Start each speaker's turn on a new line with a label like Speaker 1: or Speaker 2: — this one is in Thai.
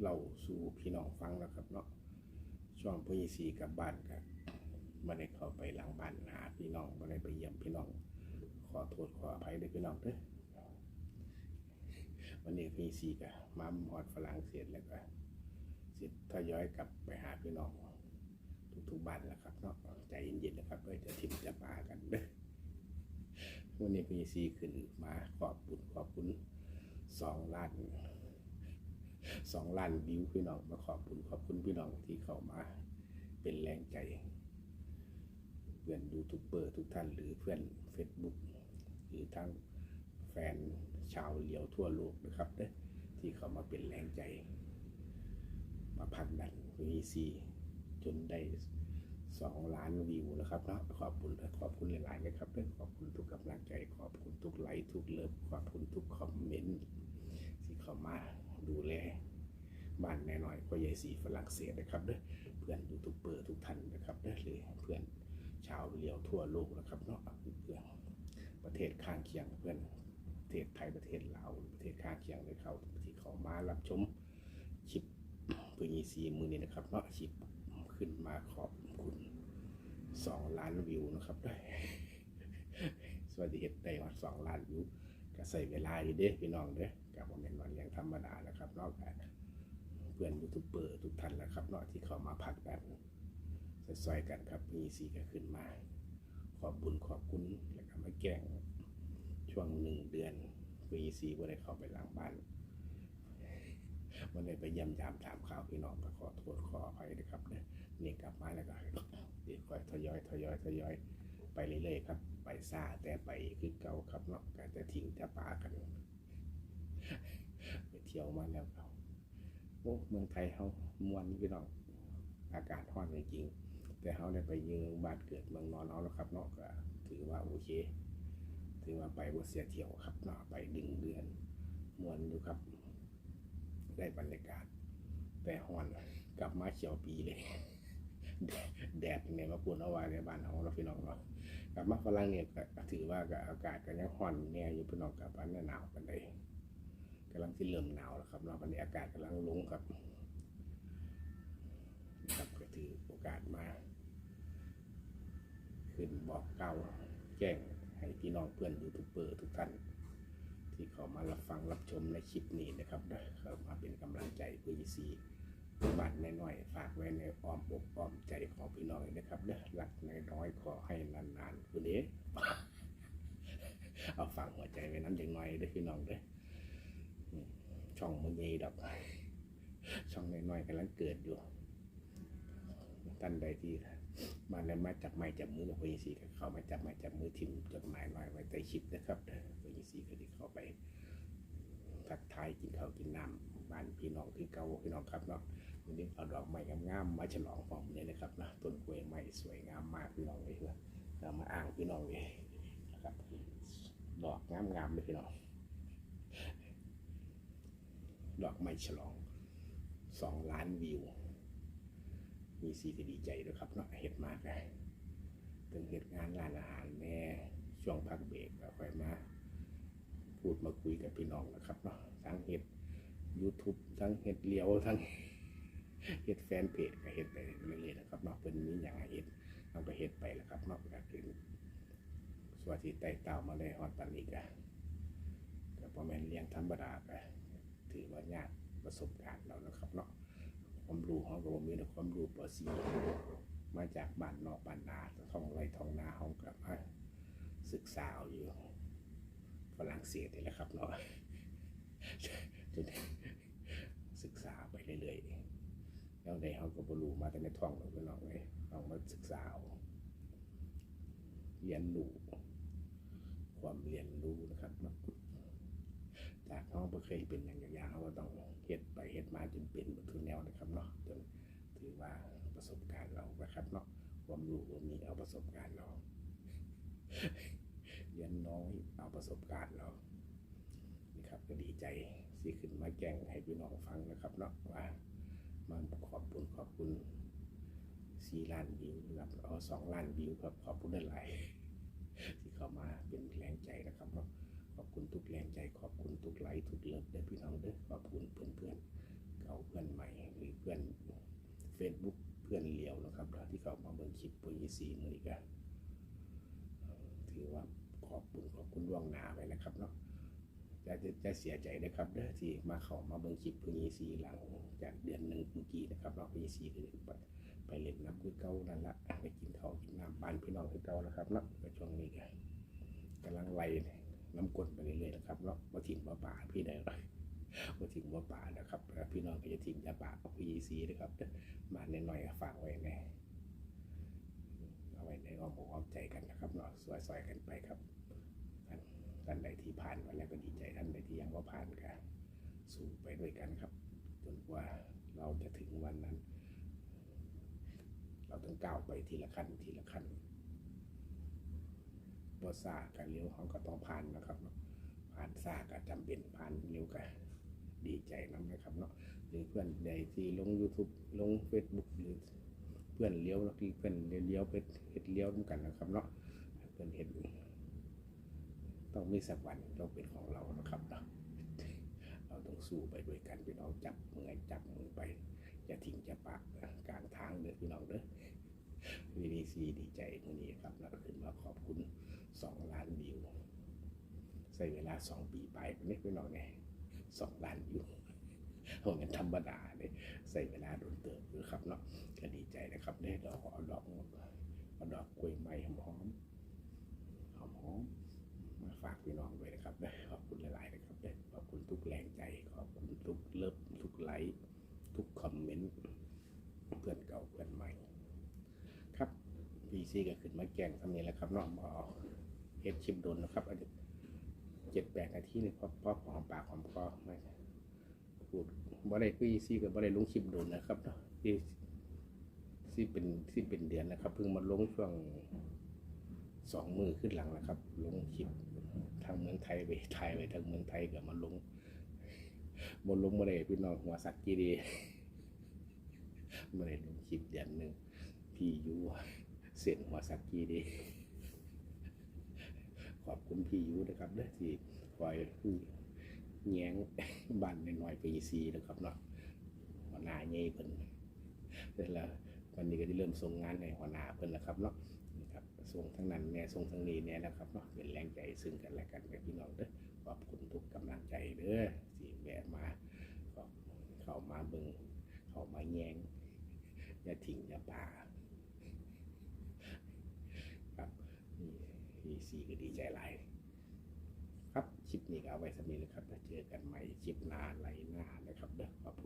Speaker 1: เล่าสู่พี่น้องฟังแล้วครับเนาะช่วงพี่สีกลับบ้านกันม่ได้เข้าไปหลังบ้านหาพี่น้องม่ได้ไปเยี่ยมพี่น้อง ขอโทษขออภัยด้วยพี่น้องเด้อวันนี้พี่สีก็มาหอดฝรั่งเศสแล้วก็สิทยอยกลับไปหาพี่น้อง ทุกๆบ้านแล้วครับเนาะใจเย็นๆนะครับเพื่อจะทิมจะปากันเด้อวันนี้พี่ซีขึ้นมาขอบคุณขอบคุณสองล้าน สองล้านวิวพี่น้องมาขอบคุณขอบคุณพี่น้องที่เข้ามาเป็นแรงใจ เพื่อนยูทูบเบอร์ทุกท่านหรือเพื่อน Facebook หรือทั้งแฟนชาวเลียวทั่วโลกนะครับเด้อที่เข้ามาเป็นแรงใจ มาพักดันวีซีจนได้สองล้านวิวนะครับเนาะขอบคุณขอบคุณหลายๆนะครับเด้อขอบคุณทุกกำลังใจ ขอบคุณทุกไลค์ทุกเลิฟขอบคุณทุกคอมเมนต์ที่เข้ามา ดูแลบ้านแน่หน่อยก็ใหญ่สีฝรั่งเศสนะครับเด้อเพื่อนยูทูบเบอร์ทุกท่านนะครับเด้อหรือเพื่อนชาวเลียวทั่วโลกนะครับเนาะเพื่อนประเทศข้างเคียงเพื่อนประเทศไทยประเทศลาวประเทศข้างเคียงเลยเขาที่เขามารับชมคลิปเพื่อยีซีมือนี้นะครับเนาะชิปขึ้นมาขอบคุณสองล้านวิวนะครับได้สวัสดีเฮ็ดได้ว่าสองล้านวิว ก็ใส่เวลาอยู่เด้พี่น้องเด้กับผมเป็นวันย่างธรรมดานะครับนอกจากเพื่อนยูทูบเบอร์ทุกท่านแล้วครับเนาะที่เข้ามาพักกันซอยๆกันครับมีซีก็ขึ้นมา ขอบบุญขอบคุณแล้วก็มาแกล้งช่วงหนึ่งเดือนวีซีก็ได้เข้าไปหลังบ้านวันนี้ไปยี่ยมยามถามข่าวพี่น้องก็ขอโทษขออภัยนะครับเนี่ยนี่กลับมาแล้วก็เดี๋ยวค่อยทยอยทยอยทยอย ไปเรื่อยๆครับ ไปซาแต่ไปคือเก่าครับเนาะก็จะทิ้งจะปากันไปเที่ยวมาแล้วครับโอ้เมืองไทยเขามวนพี่น้องอากาศร้อนจริงแต่เขาได้ไปยืมบ้านเกิดเมืองนอนเอาแล้วครับเนาะก็ถือว่าโอเค ถือว่าไปว่าเสียเที่ยวครับเนาะไปดึงเดือนมวนอยู่ครับ ได้บรรยากาศ แต่ฮอนกลับมาเขียวปีเลย แดดแดดเนี่ยมาปวนเอาไว้ในบ้านของเราพี่น้องเนาะ กับมาฝรั่งเนี่ยก็ถือว่าก็อากาศก็ยังฮ้อนแน่อยู่พี่น้องกับอันหนาวกันได้กำลังที่เริ่มหนาวแล้วครับเนาะวันนี้อากาศกำลังลงครับครับก็ถือโอกาสมา ขึ้นบอกเก่าแจ้งให้พี่น้องเพื่อนยูทูบเบอร์ทุกท่าน ที่เขามารับฟังรับชมในคลิปนี้นะครับเด้อเขามาเป็นกำลังใจเพื่อซี บ้านน้อยๆฝากไว้ในอ้อมอกอ้อมใจของพี่น้องนะครับเด้อหลักน้อยๆขอให้นานๆคุณเอ๋เอาฟังหัวใจไว้น้ำอย่างน้อยเด้อพี่น้องเด้ออืมช่องมันใหญ่ดอกช่องน้อยๆกำลังเกิดอยู่ท่านใดที่มาแล้วมาจับไม้จับมือกับพี่ซีก็เข้ามาจับไม้จับมือทิมจดหมายน้อยไว้ใต้คลิปนะครับพี่ซีก็ได้เข้าไปทักทายกินข้าวกินน้ำบ้านพี่น้องที่เก่าพี่น้องครับเนาะ วันนี้เอาดอกไม้งามๆมาฉลองผมเนี่ยนะครับนะต้นกล้วยไม้สวยงามมากพี่น้องเลยนะเรามาอ้างพี่น้องเลยนะครับดอกงามๆเลยพี่น้องดอกไม้ฉลองสองล้านวิว มีสีก็ดีใจด้วยครับเนาะเห็ดมากเลยถึงเหตุงานร้านอาหารแน่ช่วงพักเบรกก็ค่อยมา พูดมาคุยกับพี่น้องนะครับเนาะทั้งเห็ด YouTube ทั้งเห็ดเลียวทั้ง เห็ดแฟนเพจก็เห็ดไปเรื่อยๆนะครับเนาะเป็นมีอย่างให้เห็ดเราก็เห็ดไปแล้วครับเนาะก็คือสวัสดีไต่เต่ามาเลยฮอดปันนี้ก็ก็พอแม่นเลี้ยงธรรมดาก็ถือว่ายากประสบการณ์เรานะครับเนาะความรู้ของก็บ่มีแต่ความรู้ปอสีมาจากบ้านนอกบ้านนาท้องไร่ท้องนาห้องกับมาศึกษาเอาอยู่ฝรั่งเศสนี่แหละครับเนาะศึกษาไปเรื่อยๆ แล้วในเขาก็บรูมาแต่ในท้องเราไปน้องเลยเอามาศึกษาเรียนรู้ความเรียนรู้นะครับนาะจากเขาเคยเป็นอย่างอย่างเขาก็ต้องเฮ็ดไปเฮ็ดมาจนเป็นหมดทุกแนวนะครับเนาะจนถือว่าประสบการณ์เรานะครับเนาะความรู้ว่ามีเอาประสบการณ์เราเรียนน้อยเอาประสบการณ์เรานี่ครับก็ดีใจที่ขึ้นมาแจ้งให้พี่น้องฟังนะครับเนาะว่า มันขอบคุณขอบคุณสี่ล้านวิวนะครับเอาสองล้านวิวครับขอบคุณหลายๆที่เข้ามาเป็นแรงใจนะครับเนาะขอบคุณทุกแรงใจ ขอบคุณทุกไลท์ทุกเลิฟเด้อพี่น้องเด้อขอบคุณเพื่อนเพื่อนเก่าเพื่อนใหม่หรือเพื่อนเฟซบุ๊กเพื่อนเลี้ยวนะครับที่เขามาเบิ่งคลิปปุยซีมือนี้ก็ถือว่าขอบคุณขอบคุณล่วงหน้าไว้นะครับเนาะ จะจะจะเสียใจนะครับเด้อที่มาเข้ามาเบิ่งคลิปปุยซีหลังจากเดือนหนึ่งเมื่อกี้นะครับเนาะปุยซีก็ไปไปเล่นน้ำคือเก่านั่นละไปกินข้ากินน้ำบ้านพี่น้องคือเก่านะครับเนาะก็ช่วงนี้ก็กำลังไล่น้ำกลนไปเรื่อยๆนะครับเนาะมาถิ่มมาป่าพี่ได้เลยมาถิ่มมาป่านะครับพี่น้องก็จะถิ่มยาป่ากับปุยซีนะครับมาในหน่อยๆฝากไว้แน่เอาไว้ในอ้อมอกอ้อมใจกันนะครับเนาะสวยๆกันไปครับท่านท่านใดที่ผ่านมาแล้วก็ดีใจท่านใดที่ยังว่าผ่านก็ สู้ไปด้วยกันครับ จนกว่าเราจะถึงวันนั้น เราต้องก้าวไปทีละขั้นทีละขั้นบ่ซากับเลี้ยวเขาก็ต้องผ่านนะครับเนาะผ่านซาก็จำเป็นผ่านเลี้ยวก็ดีใจนํนะครับเนาะหรือเพื่อนใดที่ลง YouTube ลง Facebook หรือเพื่อนเลี้ยวแล้วที่เพื่อนเลี้ยวไปเห็ดเลี้ยวด้วยกันนะครับเนาะเพื่อนเห็นต้องมีสักวันต้องเป็นของเรานะครับเนาะ ต้องสู้ไปด้วยกันพี่น้องจับมือจับมือไปอย่าทิ้งจะปากกลางทางเด้อพี่น้องเด้อวีดีซีดีใจมื้อนี้ครับแล้วก็ขึ้นมาขอบคุณสองล้านวิวใช้เวลาสองปีไปนี่พี่น้องไงสองล้านวิวโอ้มันธรรมดาเลยใส่เวลาโดนเติบอยู่ครับเนาะก็ดีใจนะครับได้ดอกเอาดอกเอาดอกกล้วยไม้หอมหอมหอมหอมๆมาฝากพี่น้องด้วยนะครับได้ขอบคุณหลายๆนะครับได้ขอบคุณทุกแรงใจขอบคุณทุกเลิฟทุกไลค์ทุกคอมเมนต์เพื่อนเก่าเพื่อนใหม่ ครับพี ซีก็ขึ้นมาแกล้งทำนี้แหล้วครับเนาะบอเฮ็ดชิมโดนนะครับอันเจ็ดแปดนาทีนี่พอพอหอมปากหอมคอไม่พูดบ่ได้พีซีกับบ่ได้ลงคลิปโดนนะครับเนาะที่ที่เป็นที่เป็นเดือนนะครับ เพิ่งมาลงช่วงสองมือขึ้นหลังนะครับ ลงคลิปทางเมืองไทยไปไทยไปทางเมืองไทยก็มาลงบนลงมาเลยพี่น้องหัวสัตว์กีดีมาเลยลงคลิปเดือนหนึ่งพี่ยู เสียนหัวสัตว์กีดี ขอบคุณพี่ยูนะครับเด้อที่คอยแง้งบันน้อยๆไปซีนะครับเนาะหัวหน้าเงี้ยเพิ่นเสร็จแล้ววันนี้ก็ได้เริ่มส่งงานให้หัวหน้าเพิ่นแล้วครับเนาะนี่ครับส่งทั้งนั้นแน่ส่งทั้งนี้แน่นะครับเนาะเป็นแรงใจซึ่งกันและกันกับพี่น้องเด้อขอบคุณทุกกำลังใจเด้อที่แวะมาเข้ามาเบิ่งเข้ามาแยงอย่าทิ้งอย่าป่าครับนี่ พี่ก็ดีใจหลายครับคลิปนี้ก็เอาไว้สำนี้นะครับแล้วเจอกันใหม่คลิปหน้าไหลหน้านะครับเด้อขอบ